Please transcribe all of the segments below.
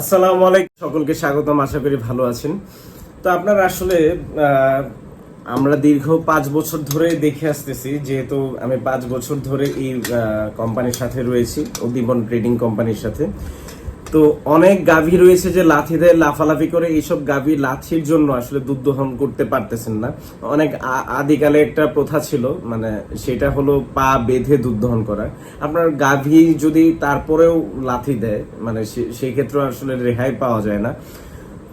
আসসালামু আলাইকুম। সকলকে স্বাগতম, আশা করি ভালো আছেন। তো আপনার আসলে আমরা দীর্ঘ পাঁচ বছর ধরে দেখে আসতেছি, যেহেতু আমি পাঁচ বছর ধরে এই কোম্পানির সাথে রয়েছি, উদ্দীপন ট্রেডিং কোম্পানির সাথে। তো অনেক গাভী রয়েছে যে লাথি দেয় লাফালাফি করে এইসব গাভী লাথির জন্য আসলে দুধ দহন করতে পারতেছেন না। অনেক আদিকালে একটা প্রথা ছিল মানে সেটা হলো পা বেঁধে দুধ দহন করা। আপনার গাভী যদি তারপরেও লাথি দেয় মানে সেই ক্ষেত্রে আসলে রেহাই পাওয়া যায় না।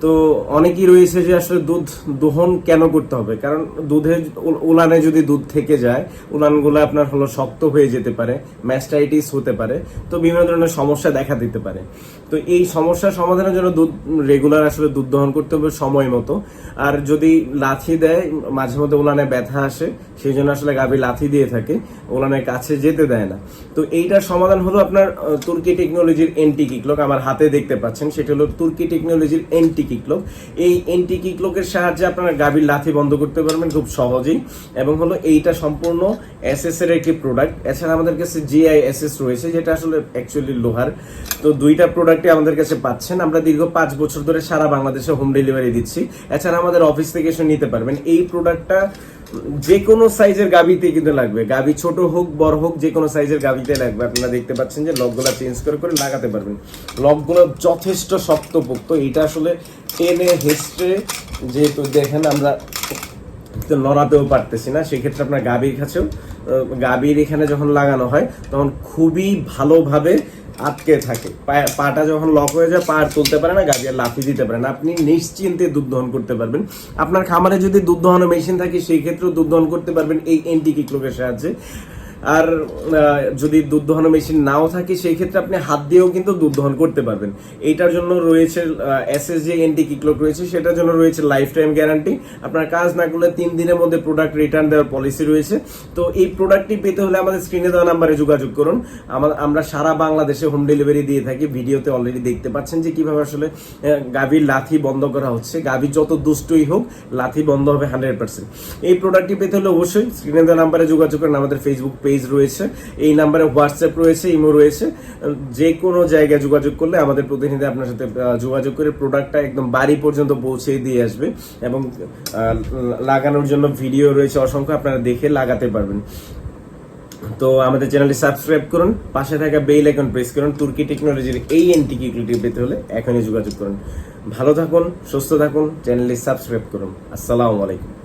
তো অনেকেই রয়েছে যে আসলে দুধ দোহন কেন করতে হবে? কারণ দুধে উল- উলানে যদি দুধ থেকে যায়, উলানগুলো আপনার হলো শক্ত হয়ে যেতে পারে, ম্যাস্টাইটিস হতে পারে, তো বিভিন্ন ধরনের সমস্যা দেখা দিতে পারে। তো এই সমস্যার সমাধানের জন্য দুধ রেগুলার আসলে দুধ দহন করতে হবে সময় মতো। আর যদি লাথি দেয়, মাঝে মধ্যে উলানে ব্যথা আসে, সেই জন্য আসলে গাভী লাথি দিয়ে থাকে, উলানের কাছে যেতে দেয় না। তো এইটার সমাধান হলো আপনার তুর্কি টেকনোলজির এন্টি লোক আমার হাতে দেখতে পাচ্ছেন, সেটা হলো তুর্কি টেকনোলজির এন্টি কিকলক এই এন্টি কিকলকের সাহায্যে আপনারা গাভীর লাথি বন্ধ করতে পারবেন খুব সহজেই এবং হলো এইটা সম্পূর্ণ এসএস এর একটি প্রোডাক্ট এছাড়া আমাদের কাছে জিআই এসএস রয়েছে, যেটা আসলে অ্যাকচুয়ালি লোহার। তো দুইটা প্রোডাক্টই আমাদের কাছে পাচ্ছেন। আমরা দীর্ঘ পাঁচ বছর ধরে সারা বাংলাদেশে হোম ডেলিভারি দিচ্ছি। এছাড়া আমাদের অফিস থেকে এসে নিতে পারবেন। এই প্রোডাক্টটা যে কোনো সাইজের গাবিতে কিন্তু লাগবে। গাবি ছোট হোক, বড় হোক, যে কোনো সাইজের গাবিতে লাগবে। আপনারা দেখতে পাচ্ছেন যে লকগুলো চেঞ্জ করে করে লাগাতে পারবেন। লকগুলো যথেষ্ট শক্তপোক্ত। এটা আসলে টেনে হেস্টে যেহেতু দেখেন আমরা তো নড়াতেও পারতেছি না, সেক্ষেত্রে আপনার গাভীর কাছেও গাভীর এখানে যখন লাগানো হয়, তখন খুবই ভালোভাবে আটকে থাকে। পাটা যখন লক হয়ে যায় পা তুলতে পারে না গাভী আর লাফি দিতে পারে না। আপনি নিশ্চিন্তে দুধ দহন করতে পারবেন। আপনার খামারে যদি দুধ দহনের মেশিন থাকে, সেই ক্ষেত্রেও দুধ দহন করতে পারবেন এই এন্টি লোকের সাহায্যে। আর যদি দুধ দহনের মেশিন নাও থাকে, সেই ক্ষেত্রে আপনি হাত দিয়েও কিন্তু দুধ দহন করতে পারবেন। এইটার জন্য রয়েছে এসএস যে এন্টি কিকলক রয়েছে, সেটার জন্য রয়েছে লাইফ টাইম গ্যারান্টি আপনার কাজ না করলে তিন দিনের মধ্যে প্রোডাক্ট রিটার্ন দেওয়ার পলিসি রয়েছে। তো এই প্রোডাক্টটি পেতে হলে আমাদের স্ক্রিনে দেওয়া নাম্বারে যোগাযোগ করুন। আমা- আমরা সারা বাংলাদেশে হোম ডেলিভারি দিয়ে থাকি। ভিডিওতে অলরেডি দেখতে পাচ্ছেন যে কীভাবে আসলে গাভীর লাথি বন্ধ করা হচ্ছে। গাভী যত দুষ্টই হোক, লাথি বন্ধ হবে হান্ড্রেড পার্সেন্ট এই প্রোডাক্টটি পেতে হলে অবশ্যই স্ক্রিনে দেওয়া নাম্বারে যোগাযোগ করেন। আমাদের ফেসবুক পেজ রয়েছে, এই নাম্বারে হোয়াটসঅ্যাপ রয়েছে ইমো রয়েছে। যে কোনো জায়গায় যোগাযোগ করলে আমাদের প্রতিনিধি আপনার সাথে যোগাযোগ করে প্রোডাক্টটা একদম বাড়ি পর্যন্ত পৌঁছে দিয়ে আসবে এবং লাগানোর জন্য ভিডিও রয়েছে অসংখ্য, আপনারা দেখে লাগাতে পারবেন। তো আমাদের চ্যানেলটি সাবস্ক্রাইব করুন, পাশে থাকা বেল আইকন প্রেস করুন তুর্কি টেকনোলজির এই এন্টিকিউটি পেতে হলে এখনই যোগাযোগ করুন। ভালো থাকুন, সুস্থ থাকুন চ্যানেলটি সাবস্ক্রাইব করুন। আসসালামু আলাইকুম।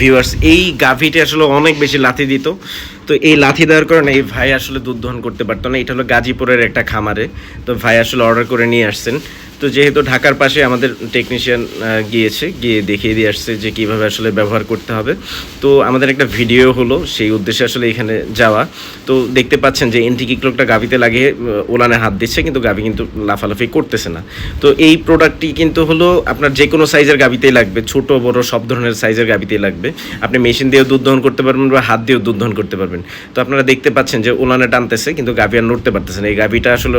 ভিউয়ার্স এই গাভিটি আসলে অনেক বেশি লাথি দিত। তো এই লাথি দেওয়ার কারণে এই ভাই আসলে দুধ দহন করতে পারতো না। এটা হলো গাজীপুরের একটা খামারে। তো ভাই আসলে অর্ডার করে নিয়ে আসছেন। তো যেহেতু ঢাকার পাশে আমাদের টেকনিশিয়ান গিয়েছে, গিয়ে দেখিয়ে দিয়ে আসছে যে কীভাবে আসলে ব্যবহার করতে হবে। তো আমাদের একটা ভিডিও হলো, সেই উদ্দেশ্যে আসলে এখানে যাওয়া। তো দেখতে পাচ্ছেন যে এন্টি কিকলকটা গাভিতে লাগিয়ে ওলানে হাত দিচ্ছে, কিন্তু গাভি কিন্তু লাফালাফি করতেছে না। তো এই প্রোডাক্টটি কিন্তু হলো আপনার যে কোনো সাইজের গাভিতেই লাগবে, ছোট, বড়, সব ধরনের সাইজের গাভিতেই লাগবে। আপনি মেশিন দিয়েও দুধ দহন করতে পারবেন বা হাত দিয়েও দুধ দহন করতে পারবেন। তো আপনারা দেখতে পাচ্ছেন যে ওলানে টানতেছে, কিন্তু গাভি আর নড়তে পারতেছে না। এই গাভিটা আসলে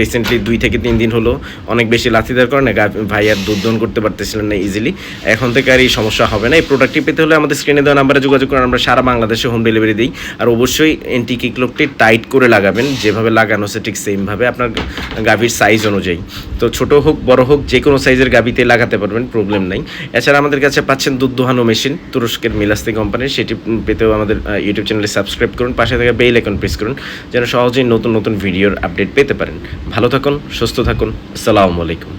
রিসেন্টলি দুই থেকে তিন দিন হলো অনেক বেশি লাথি দেওয়ার কারণে ভাই আর দুধ করতে পারতেছিলেন না ইজিলি এখন থেকে আর এই সমস্যা হবে না। এই প্রোডাক্টটি পেতে হলে আমাদের স্ক্রিনে দেওয়া নাম্বারে যোগাযোগ করেন। আমরা সারা বাংলাদেশে হোম ডেলিভারি দিই। আর অবশ্যই এন্টি কিকলকটি টাইট করে লাগাবেন। যেভাবে লাগানো হচ্ছে ঠিক সেমভাবে আপনার গাভীর সাইজ অনুযায়ী। তো ছোট হোক, বড় হোক যে কোনো সাইজের গাভিতে লাগাতে পারবেন প্রবলেম নাই। এছাড়া আমাদের কাছে পাচ্ছেন দুধ দোহানো মেশিন তুরস্কের মিলাস্তি কোম্পানির সেটি পেতেও আমাদের ইউটিউব চ্যানেলে সাবস্ক্রাইব করুন। পাশে থেকে বেল আইকন প্রেস করুন। যেন সহজেই নতুন নতুন ভিডিওর আপডেট পেতে পারেন। ভালো থাকুন, সুস্থ থাকুন। আসসালামু আলাইকুম।